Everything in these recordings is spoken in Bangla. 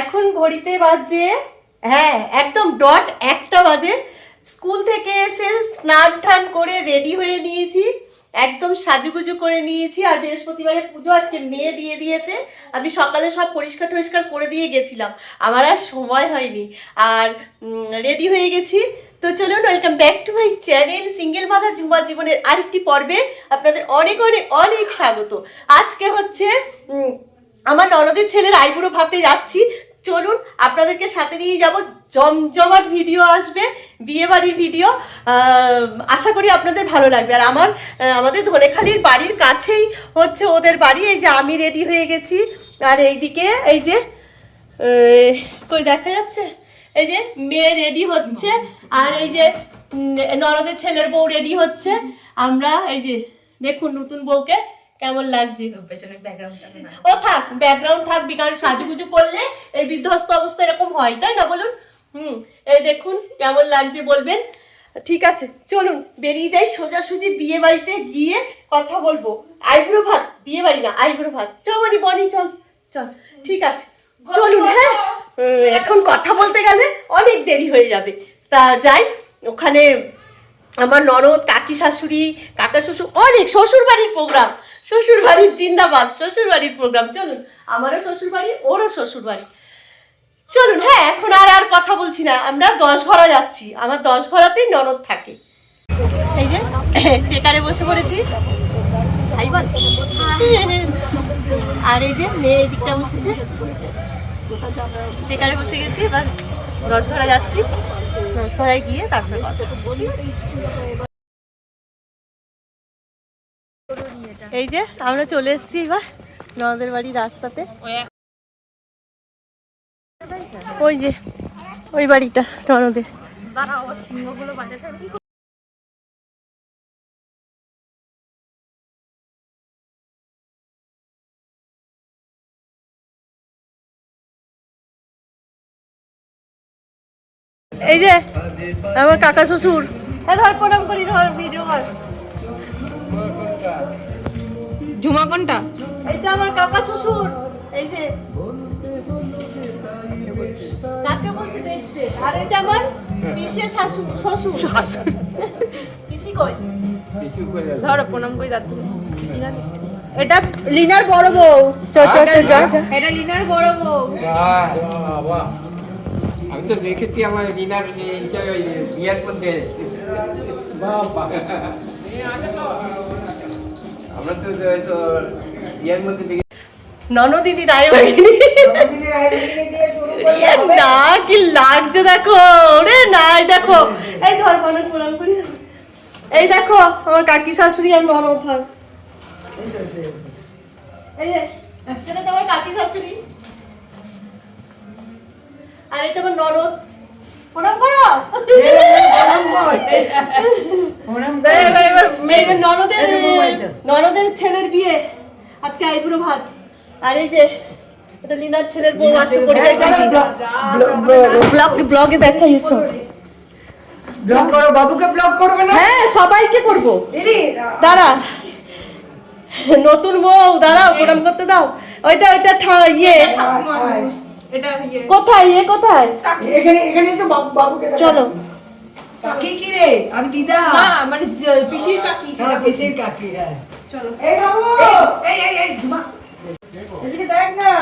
এখন ঘড়িতে বাজে হ্যাঁ একদম ডট একটা বাজে। স্কুল থেকে এসে স্নান টান করে রেডি হয়ে নিয়েছি, একদম সাজুগুজু করে নিয়েছি, আর বৃহস্পতিবারের পুজো আজকে মেয়ে দিয়ে দিয়েছে। আমি সকালে সব পরিষ্কার টরিষ্কার করে দিয়ে গেছিলাম, আমার আর সময় হয়নি। আর রেডি হয়ে গেছি। তো চলুন welcome back to my channel single মাথা ঝুমার জীবনের আরেকটি পর্বে আপনাদের অনেক অনেক অনেক স্বাগত। আজকে হচ্ছে আমার ননদের ছেলের আইবুড়ো ভাতে যাচ্ছি চলুন আপনাদেরকে সাথে নিয়ে যাব। জমজমাট ভিডিও আসবে বিয়ে বাড়ির ভিডিও আশা করি আপনাদের ভালো লাগবে। আর আমার আমাদের ধনেখালির বাড়ির কাছেই হচ্ছে ওদের বাড়ি। এই যে আমি রেডি হয়ে গেছি। আর এইদিকে, এই যে কই দেখা যাচ্ছে? এই যে মেয়ে রেডি হচ্ছে। আর এই যে নরদের ছেলের বউ রেডি হচ্ছে। আমরা, এই যে, দেখুন নতুন বউকে কেমন লাগছে? পেছনে ব্যাকগ্রাউন্ডটা ও থাক ব্যাকগ্রাউন্ড থাকবি কারণ সাজুগুজু করলে এই বিধ্বস্ত অবস্থা এরকম হয় তাই না বলুন? হুম এই দেখুন কেমন লাগছে বলবেন। ঠিক আছে চলুন বেরিয়ে যাই সোজাসুজি বিয়ে বাড়িতে গিয়ে কথা বলব। আইব্রো ভাত বিয়ে বাড়ি না আইব্রো ভাত। চল বলি বনি চল চল ঠিক আছে। চলুন হ্যাঁ এখন কথা বলতে গেলে অনেক দেরি হয়ে যাবে। তা যাই ওখানে আমার ননদ কাকি শাশুড়ি কাকা শ্বশুর অনেক শ্বশুর বাড়ির প্রোগ্রাম শ্বশুর বাড়ির জিন্দাবাদ শ্বশুর বাড়ির প্রোগ্রাম চলুন, আমারও শ্বশুর বাড়ি ওরও শ্বশুর বাড়ি চলুন হ্যাঁ এখন আর আর কথা বলছি না। আমরা দশ ঘরা যাচ্ছি। আমার দশ ঘরাতেই ননদ থাকে। এই যে টেকারে বসে পড়েছি। আর এই যে, মেয়ে এই দিকটা বসেছে। টেকারে বসে গেছি, এবার দশ ঘরা যাচ্ছি। দশ ঘরায় গিয়ে তারপরে কথা এই যে, আমরা চলে এসেছি এবার ননদের বাড়ি রাস্তাতে। ওই যে, ওই বাড়িটা ননদের। এই যে, আমার কাকা শ্বশুর। এ ধর প্রণাম করি, ধর, ভিডিও কর। ঝুমা কোনটা? এই যে আমার কাকা শ্বশুর এই যে। কাকে বলছি দেখতে? আর এটা আমার পিসে শাশুড় শ্বশুর। পিসি কই? ধরো প্রণাম করি দাদু। এটা লিনার বড় বউ। চ চ চ। এটা লিনার বড় বউ। বাহ, বাহ, বাহ। আমি তো দেখেছি আমার হিসাবে বিয়ের মধ্যে। আমরা তো হয়তো মধ্যে দেখে ননদিনী রায় বাহিনী না কি লাগছে দেখো রে নাই দেখো। এই ধর প্রণাম প্রণাম করি এই দেখো আমার কাকি শাশুড়ি আর ননদ ধর এই যে এটা তো আমার কাকি শাশুড়ি। আর এটা আমার ননদ। প্রণাম করো এবার এবার মেয়ের ননদের ননদের ছেলের বিয়ে আজকে আইবুড়ো ভাত। আর এই যে এটা লিনার ছেলের বউ আসে ব্লগ ব্লগে দেখাই এসব ব্লক করো বাবুকে ব্লক করবে না? হ্যাঁ সবাইকে করব। দাঁড়া। নতুন বউ দাঁড়াও প্রণাম করতে দাও। ওইটা ওইটা ইয়ে। এটা ইয়ে। কোথায় কোথায়? এখানে এখানে এসে বাবু বাবুকে চলো। কাকি কি রে? আমি দিদা। না মানে পিসির কাকি হ্যাঁ পিসির কাকি হ্যাঁ। চলো। এই বাবু! এই এই এই ঝুমা। এদিকে দেখ না।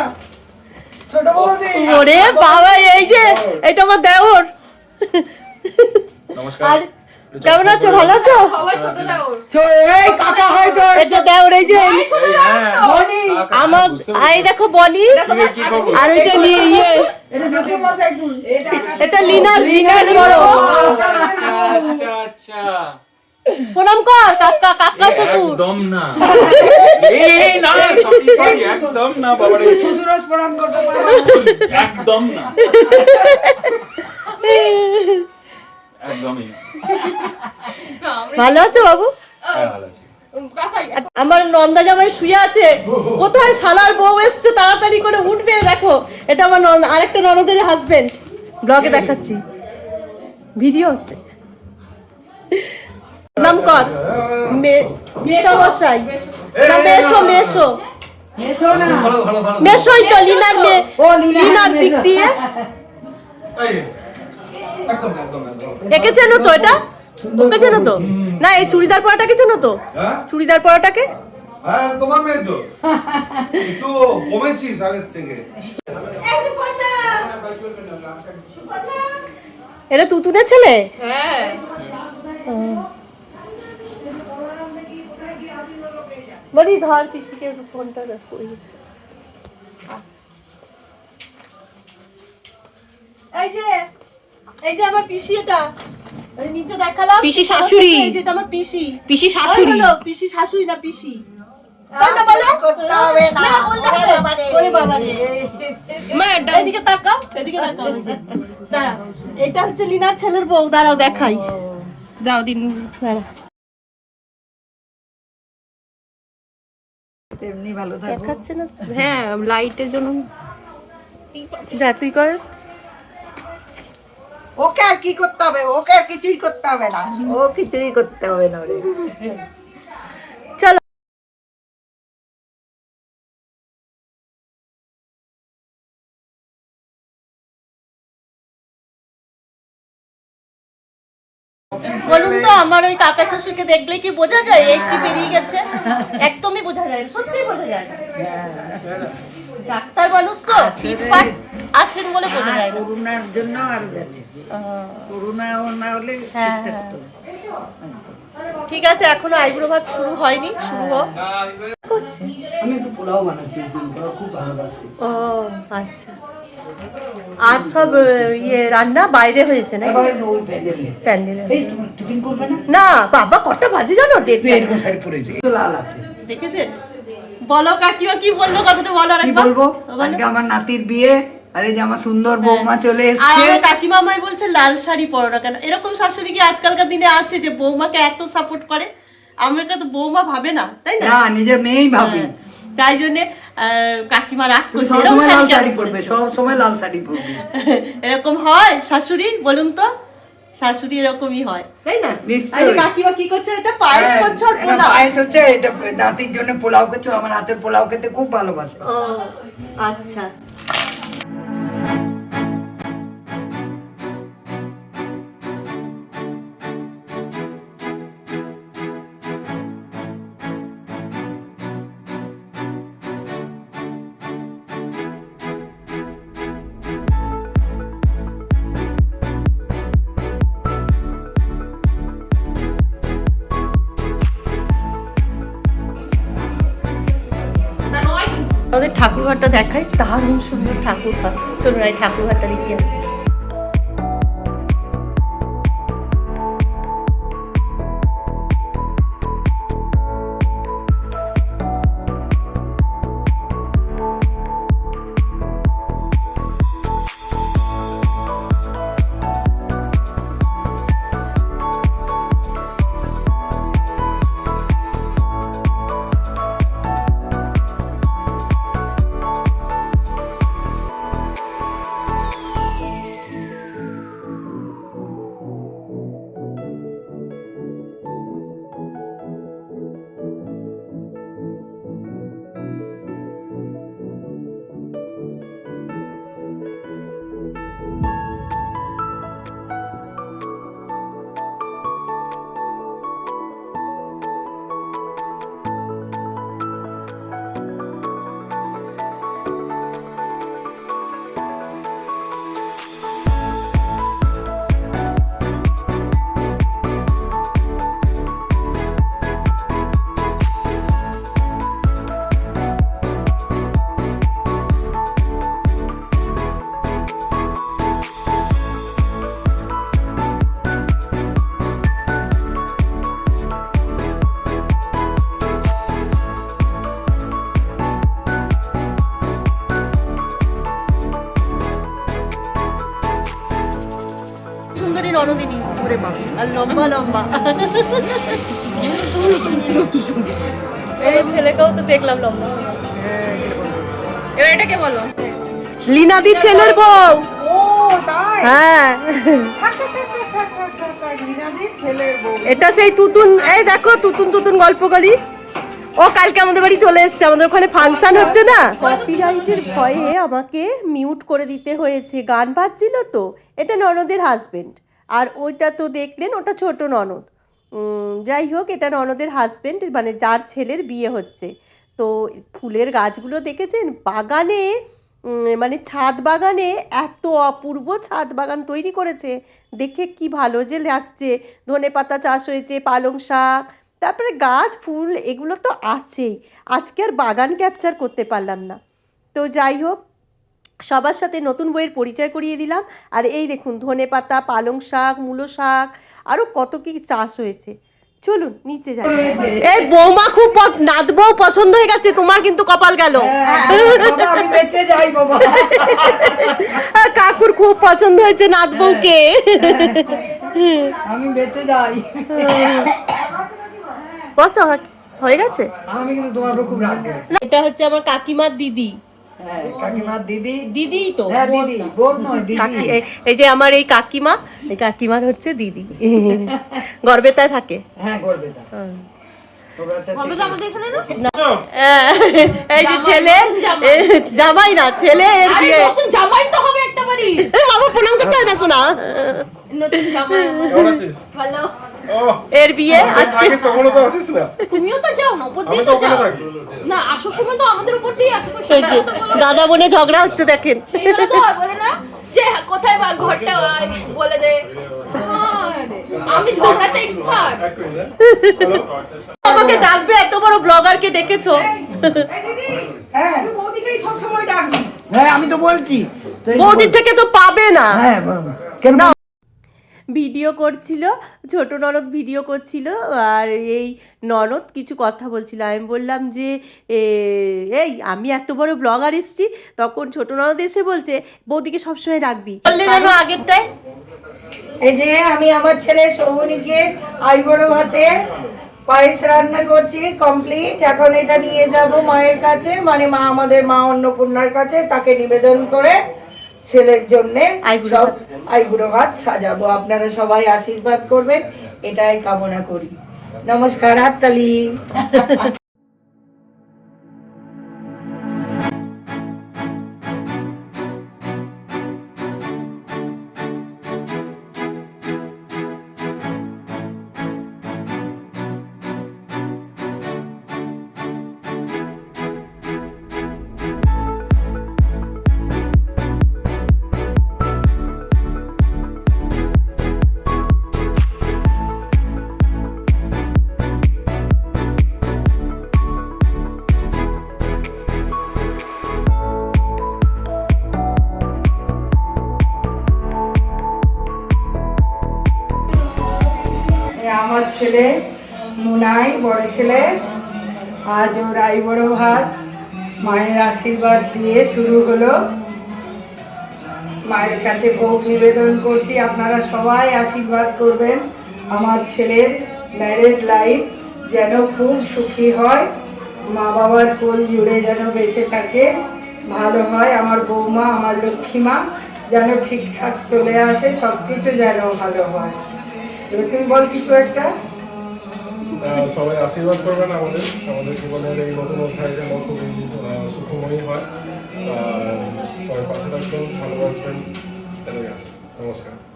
ছোট বৌদি। ওরে বাবা এই যে এটা আমার দেওর। নমস্কার। আর কেমন আছো? ভালো আছো? সবাই ছোট দাও। এই কাকা হয় তোর। এটা দেওর এই যে। হ্যাঁ, বনি। আমার। এই দেখো বনি? আর ওইটা নিয়ে ইয়ে। এটা এটা এটা লিনার বড়। আচ্ছা আচ্ছা। আচ্ছা প্রণাম কর কাকা কাকা শ্বশুর। একদম না। এই না সরি সরি একদম না বাবা রে শ্বশুর প্রণাম করতে পারো একদম না। একদমই। ভালো আছো বাবু? হ্যাঁ, ভালো আছি। আমার নন্দা জামাই শুয়ে আছে। কোথায় শালার বউ এসছে? তাড়াতাড়ি করে উঠবে দেখো। এটা আমার নন- আরেকটা ননদের হাজবেন্ড ব্লগে দেখাচ্ছি। ভিডিও হচ্ছে। নাম কর। মিশামশাই না মেশো মেশো। মেশোই তো লিনার মেয়ে লিনার দিক। দিয়ে এই একদম একদম একদম একে চেনো তো এটা? ওকে চেনো তো? না এই চুড়িদার পরাটাকে চেনো তো? হ্যাঁ? চুড়িদার পরাটাকে? হ্যাঁ তোমার মেয়ে তো। একটু কমেছিস আগের থেকে। এটা তুতুনের ছেলে? হ্যাঁ। বলি ধর পিসিকে ফোনটা করি। এই যে এই যে আমার পিসি এটা। নিচে দেখালাম। পিসি শাশুড়ি। এই যে এটা আমার পিসি। পিসি শাশুড়ি। হলো, পিসি শাশুড়ি না পিসি। এটা হচ্ছে লিনার ছেলের বউ। দাঁড়াও দেখাই। যাও দিন। দাঁড়া। এমনি ভালো থাকো। দেখাচ্ছে না। হ্যাঁ লাইটের জন্য। যা তুই কর। ওকে আর কি করতে হবে? ওকে আর কিছুই করতে হবে না। ও কিছুই করতে হবে না রে চলো। বলুন তো আমার ওই কাকা শ্বশুরকে দেখলে কি বোঝা যায়? একটু বেরিয়ে গেছে। একদমই বোঝা যায় সত্যি বোঝা যায় না। ডাক্তার মানুষ তো ফিটফাট আছেন বলে বোঝা আর যায় করোনার জন্য আর গেছে। করোনা না হলে হ্যাঁ, ঠিক ঠিক আছে এখনও আইব্রো ভাত শুরু হয়নি শুরু হোক। আমি একটু পোলাও বানাচ্ছি খুব ভালোবাসি। ও আচ্ছা। আর সব ইয়ে রান্না বাইরে হয়েছে না প্যান্ডেলে না? না বাবা কটা বাজে জানো ডেট এরকম শাড়ি পরেছি লাল আছে। দেখেছেন? বলো কাকিমা কি বলল কথাটা বলো কি বলব? আজকে আমার নাতির বিয়ে আর যে আমার সুন্দর হ্যাঁ। বৌমা চলে আর কাকিমা আমায় বলছে লাল শাড়ি পরো না কেন? এরকম শাশুড়ি কি আজকালকার দিনে আছে যে বৌমাকে এত সাপোর্ট করে? আমাকে তো বৌমা ভাবে না তাই না? না নিজের মেয়েই ভাবি। হ্যাঁ। তাই জন্য কাকিমা রাগ করছে। এরকম শাড়ি পরবে সব সময় লাল শাড়ি পরবে। এরকম হয়? শাশুড়ি বলুন তো। শাশুড়ি এরকমই হয়। তাই না। কাকিমা কি করছে? এটা পায়েস হ্যাঁ, করছ আর পোলাও? পায়েস হচ্ছে এটা নাতির জন্য পোলাও করছ আমার হাতের পোলাও খেতে খুব ভালোবাসে। ও আচ্ছা। আমাদের ঠাকুরঘাটটা দেখাই দারুণ সুন্দর ঠাকুরঘাট চলুন এই ঠাকুরঘাটটা দেখি আসি। আর লম্বা লম্বা। এই ছেলেকেও তো দেখলাম লম্বা। এবার এটাকে বলো। লিনাদি ছেলের বউ। হ্যাঁ। এটা সেই তুতুন এই দেখো তুতুন তুতুন গল্প করি ও কালকে আমাদের বাড়ি চলে এসেছে আমাদের ওখানে ফাংশন হচ্ছে না? কপিরাইটের ভয়ে আমাকে মিউট করে দিতে হয়েছে। গান বাজছিল তো এটা ননদের হাজবেন্ড আর ওইটা তো দেখলেন, ওটা ছোট ননদ। যাই হোক, এটা ননদের হাজব্যান্ড মানে যার ছেলের বিয়ে হচ্ছে। তো ফুলের গাছগুলো দেখেছেন? বাগানে মানে ছাদ বাগানে এত অপূর্ব ছাদ বাগান তৈরি করেছে। দেখে কি ভালো যে লাগছে। ধনে পাতা চাষ হয়েছে, পালং শাক, তারপরে গাছ, ফুল, এগুলো তো আছেই। আজকে আর বাগান ক্যাপচার করতে পারলাম না। তো যাই হোক সবার সাথে নতুন বইয়ের পরিচয় করিয়ে দিলাম। আর এই দেখুন ধনে পাতা পালং শাক মূলো শাক আরও কত কি চাষ হয়েছে। চলুন নিচে যাই। এই বৌমা খুব নাত বউ পছন্দ হয়ে গেছে তোমার কিন্তু কপাল গেল। আর কাকুর খুব পছন্দ হয়েছে নাত বউকে। আমি বেঁচে যাই। বসো হয়ে গেছে? আমি কিন্তু তোমার খুব রাগ এটা হচ্ছে আমার কাকিমার দিদি। হ্যাঁ দিদি? দিদি তো হ্যাঁ দিদি বোন কাকি এই- এই যে আমার এই কাকিমা এই কাকিমার হচ্ছে দিদি। গর্বেতায় থাকে। হ্যাঁ হ্যাঁ, এই যে ছেলে জামাই। না ছেলে এর বিয়ে। জামাই তো হবে একটা বাড়ি। বাবা প্রণাম করতে হয় না শোনা। নতুন জামাই ভালো। এর বিয়ে আজকে। কখনো তো আসিস না। তুমিও তো যাও না উপর দিয়ে তো যাও। না আসার সময় তো আমাদের উপর দিয়ে এই দাদা বোনে ঝগড়া হচ্ছে দেখেন। সেইগুলো তো বলে না যে কোথায় বা ঘরটা বলে দে। আমি ঝগড়াতে এক্সপার্ট হ্যালো আমাকে ডাকবে এত বড় ব্লগারকে ডেকেছো। হ্যাঁ। বৌদিকেই সবসময় ডাকবি। হ্যাঁ আমি তো বলছি। বৌদির থেকে তো পাবে না। হ্যাঁ কেন ভিডিও করছিল ছোট ননদ ভিডিও করছিল আর এই ননদ কিছু কথা বলছিল। আমি বললাম যে এ, এই আমি এত বড় ব্লগার এসেছি। তখন ছোট ননদ এসে বলছে বৌদিকে সবসময় রাখবি। বললে যেন আগেরটায়? এই যে আমি আমার ছেলে সৌবনীকে আইবড়ো ভাতে পায়েস রান্না করছি কমপ্লিট এখন এটা নিয়ে যাব মায়ের কাছে মানে মা আমাদের মা অন্নপূর্ণার কাছে তাকে নিবেদন করে ছেলের জন্য সব। আইবুড়ো ভাত সাজাবো। আপনারা সবাই আশীর্বাদ করবেন। এটাই কামনা করি। নমস্কার হাততালি। আমার ছেলে, মুনাই, বড় ছেলে। আজ ওর আই বড় ভাত। মায়ের আশীর্বাদ দিয়ে শুরু হলো। মায়ের কাছে ভোগ নিবেদন করছি। আপনারা সবাই আশীর্বাদ করবেন। আমার ছেলের ম্যারেড লাইফ যেন খুব সুখী হয়। মা বাবার কোল জুড়ে যেন বেঁচে থাকে। ভালো হয়। আমার বৌমা, আমার লক্ষ্মীমা যেন ঠিকঠাক চলে আসে। সব কিছু যেন ভালো হয়। এবার বল কিছু একটা। সবাই আশীর্বাদ করবেন আমাদের। আমাদের জীবনের এই নতুন অধ্যায় যেন খুবই সুখময়ী হয়। আর সবাই পাশে থাকবেন, ভালোবাসবেন। নমস্কার।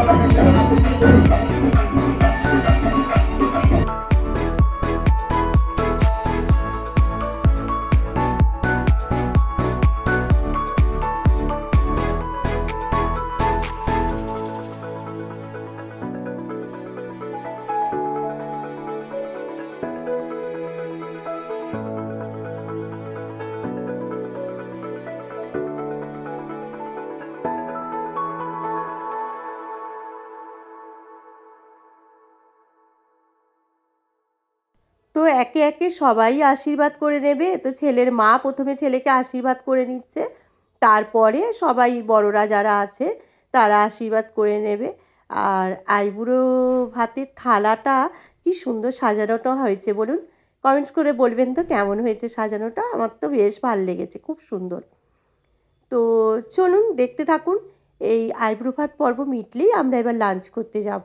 よいしょ。একে সবাই আশীর্বাদ করে নেবে। তো ছেলের মা প্রথমে ছেলেকে আশীর্বাদ করে নিচ্ছে। তারপরে সবাই বড়রা যারা আছে, তারা আশীর্বাদ করে নেবে। আর আইবুড়ো ভাতের থালাটা কি সুন্দর সাজানোটা হয়েছে বলুন। কমেন্টস করে বলবেন তো কেমন হয়েছে সাজানোটা? আমার তো বেশ ভালো লেগেছে, খুব সুন্দর। তো চলুন, দেখতে থাকুন। এই আইব্রো ভাত পর্ব মিটলেই আমরা এবার লাঞ্চ করতে যাব।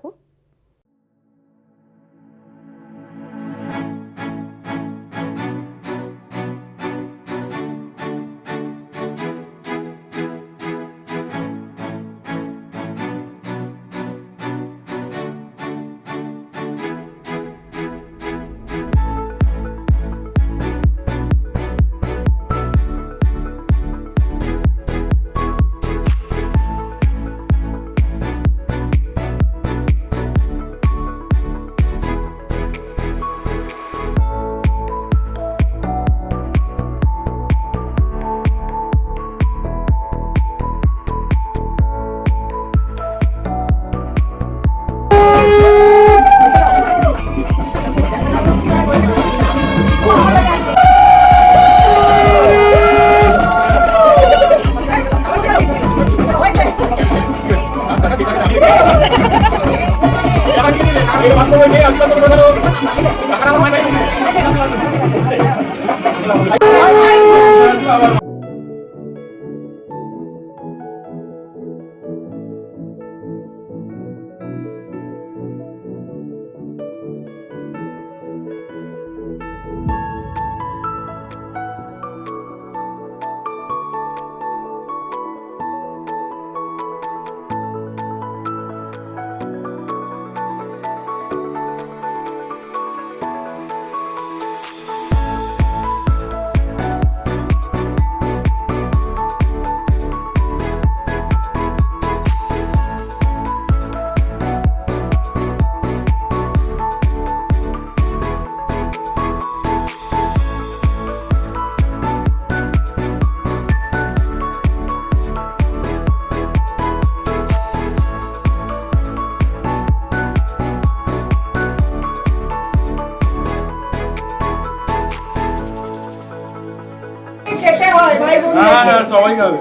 খেতে হয় ভাই হ্যাঁ সবাই খাবে।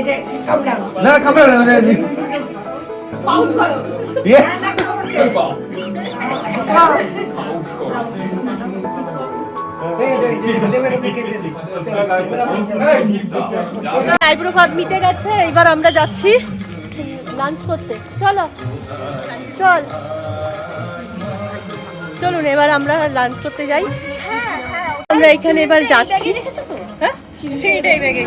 এটা কামড়াও না না পাউন্ড করো। ইয়েস আইব্রো ভাত মিটে গেছে এবার আমরা যাচ্ছি লাঞ্চ করতে। চলো। চল। চলুন এবার আমরা লাঞ্চ করতে যাই। আমরা এখানে এবার যাচ্ছি। হ্যাঁ? সেইটাই ব্যাগে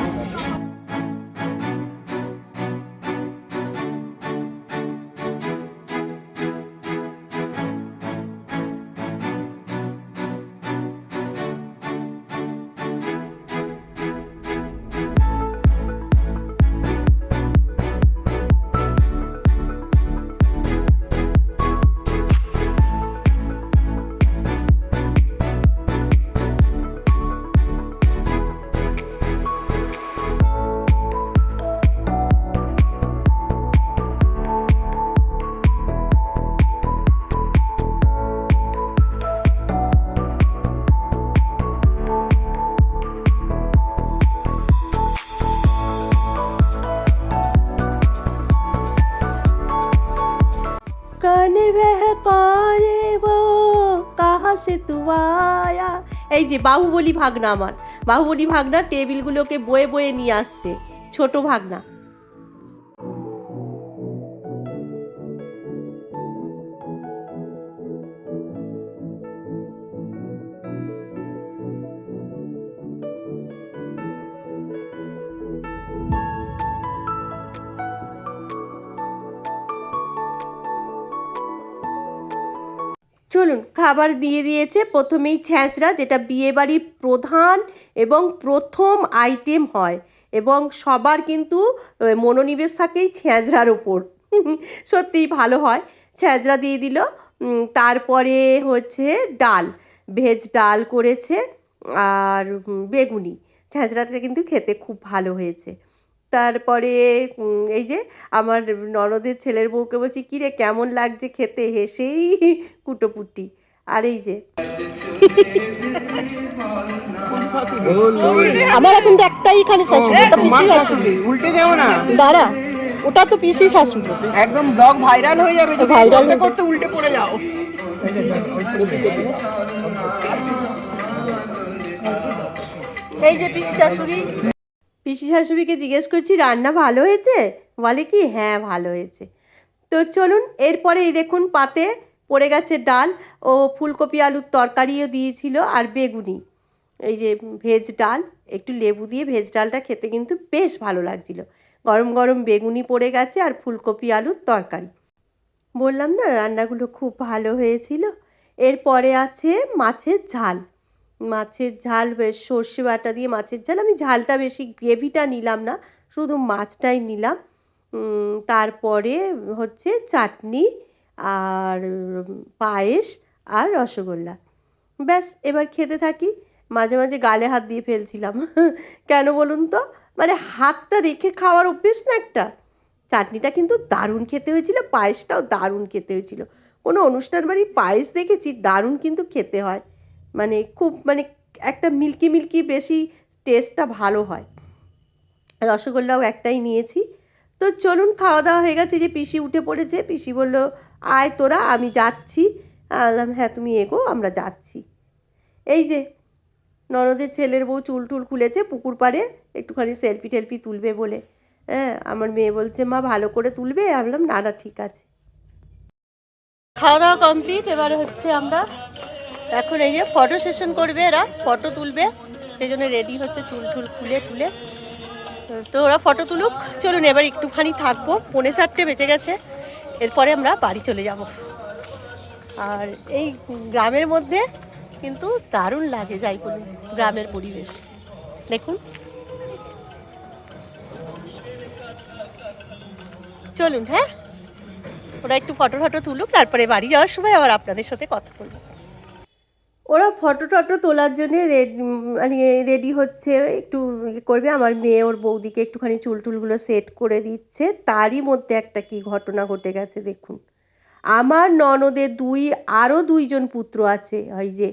এই যে বাহুবলী ভাগনা আমার। বাহুবলী ভাগনা টেবিলগুলোকে বয়ে বয়ে নিয়ে আসছে ছোট ভাগনা। চলুন খাবার দিয়ে দিয়েছে। প্রথমেই ছ্যাঁচড়া, যেটা বিয়েবাড়ির প্রধান এবং প্রথম আইটেম হয়। এবং সবার কিন্তু মনোনিবেশ থাকেই ছ্যাঁচড়ার ওপর। সত্যিই ভালো হয়। ছ্যাঁচড়া দিয়ে দিল। তারপরে হচ্ছে ডাল। ভেজ ডাল করেছে। আর বেগুনি। ছ্যাঁচড়াটা কিন্তু খেতে খুব ভালো হয়েছে। তারপরে এই যে আমার ননদের ছেলের বউকে বলছি কী রে কেমন লাগছে খেতে? হেসেই কুটোপুটি। আর এই যে আমার এখন তো একটাই খালি শাশুড়ি উল্টে যাও না। দাঁড়া ওটা তো পিসি শাশুড়ি। একদম ব্লগ ভাইরাল হয়ে যাবে যদি Viral করতে হয়ে- করতে উল্টে পড়ে যাও। এই যে পিসি শাশুড়ি। পিসি শাশুড়িকে জিজ্ঞেস করছি, রান্না ভালো হয়েছে? বলে কি হ্যাঁ ভালো হয়েছে। তো চলুন, এরপরে এই দেখুন পাতে পড়ে গেছে ডাল ও ফুলকপি আলুর তরকারিও দিয়েছিল আর বেগুনি। এই যে ভেজ ডাল, একটু লেবু দিয়ে ভেজ ডালটা খেতে কিন্তু বেশ ভালো লাগছিল। গরম গরম বেগুনি পড়ে গেছে আর ফুলকপি আলুর তরকারি। বললাম, না, রান্নাগুলো খুব ভালো হয়েছিল। এরপরে আছে মাছের ঝাল। মাছের ঝাল বেশ, সর্ষে বাটা দিয়ে মাছের ঝাল। আমি ঝালটা বেশি গ্রেভিটা নিলাম না, শুধু মাছটাই নিলাম। তারপরে হচ্ছে চাটনি আর পায়েস আর রসগোল্লা। ব্যাস, এবার খেতে থাকি। মাঝে মাঝে গালে হাত দিয়ে ফেলছিলাম। কেন বলুন তো? মানে হাতটা রেখে খাওয়ার অভ্যেস না একটা। চাটনিটা কিন্তু দারুণ খেতে হয়েছিল, পায়েসটাও দারুণ খেতে হয়েছিল। কোনো অনুষ্ঠান বাড়ি পায়েস দেখেছি, দারুণ কিন্তু খেতে হয়। মানে খুব মানে একটা মিল্কি মিল্কি বেশি টেস্টটা ভালো হয়। রসগোল্লাও একটাই নিয়েছি। তো চলুন খাওয়া দাওয়া হয়ে গেছে যে পিসি উঠে পড়েছে, পিসি বলল, আয় তোরা, আমি যাচ্ছি। আমি বললাম হ্যাঁ তুমি এগো, আমরা যাচ্ছি। এই যে ননদের ছেলের বউ চুল টুল খুলেছে পুকুর পাড়ে, একটুখানি সেলফি টেলফি তুলবে বলে। হ্যাঁ আমার মেয়ে বলছে, মা, ভালো করে তুলবে? আমি বললাম, না না, ঠিক আছে। খাওয়া দাওয়া কমপ্লিট এবারে হচ্ছে আমরা এখন এই যে ফটো সেশন করবে এরা ফটো তুলবে সেই জন্য রেডি হচ্ছে চুল টুল খুলে তুলে। তো ওরা ফটো তুলুক। চলুন এবার একটুখানি থাকব। পৌনে চারটে বেঁচে গেছে। এরপরে আমরা বাড়ি চলে যাব। আর এই গ্রামের মধ্যে কিন্তু দারুণ লাগে যাই বলুন, গ্রামের পরিবেশ। দেখুন। চলুন হ্যাঁ? ওরা একটু ফটো ফটো তুলুক, তারপরে বাড়ি যাওয়ার সময় আবার আপনাদের সাথে কথা বলব। ওরা ফটো টটো তোলার জন্য মানে রেডি হচ্ছে, একটু ইয়ে করবে। আমার মেয়ে ওর বৌদিকে একটুখানি চুল টুলগুলো সেট করে দিচ্ছে। তারই মধ্যে একটা কি ঘটনা ঘটে গেছে দেখুন। আমার ননদের দুই আরও দুইজন পুত্র আছে, ওই যে।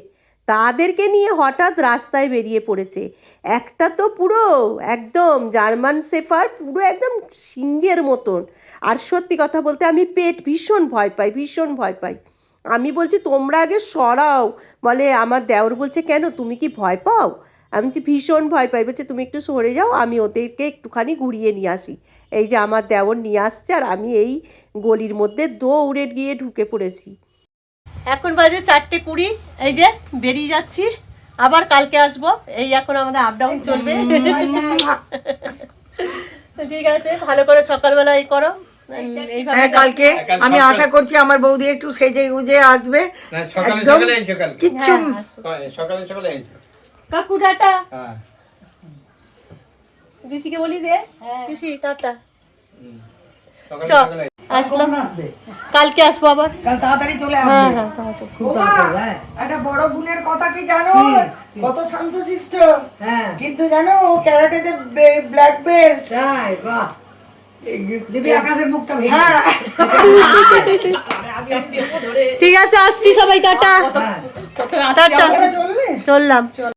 তাদেরকে নিয়ে হঠাৎ রাস্তায় বেরিয়ে পড়েছে। একটা তো পুরো একদম জার্মান সেফার পুরো একদম সিংহের মতন। আর সত্যি কথা বলতে আমি পেট ভীষণ ভয় পাই, ভীষণ ভয় পাই। আমি বলছি, তোমরা আগে সরাও বলে আমার দেওর বলছে কেন? তুমি কি ভয় পাও? আমি বলছি ভীষণ ভয় পাই। বলছে তুমি একটু সরে যাও আমি ওদেরকে একটুখানি ঘুরিয়ে নিয়ে আসি। এই যে আমার দেওর নিয়ে আসছে আর আমি এই গলির মধ্যে দৌড়ে গিয়ে ঢুকে পড়েছি। এখন বাজে চারটে কুড়ি এই যে বেরিয়ে যাচ্ছি। আবার কালকে আসব এই এখন আমাদের আপ ডাউন চলবে। ঠিক আছে ভালো করে সকালবেলা এই করো। হ্যাঁ কালকে আমি আশা করছি আমার বৌদি একটু সেজে গুজে আসবে। না, সকালে সকালে কিচ্ছু হ্যাঁ। সকালে সকালে কাকু টাটা। হ্যাঁ। পিসিকে বলি দে। পিসি টাটা। আসলাম। কালকে আসব আবার। কাল তাড়াতাড়ি চলে হ্যাঁ আসবে। হ্যাঁ তাড়াতাড়ি। খুব তাড়াতাড়ি হ্যাঁ। একটা বড় বোনের কথা কি জানো? কত শান্তশিষ্ট হ্যাঁ। কিন্তু জানো ও ক্যারাটেতে ব্ল্যাক বেল্ট তাই বাহ। ঠিক আছে আসছি সবাই টাটা। হ্যাঁ। টাটা। চললাম।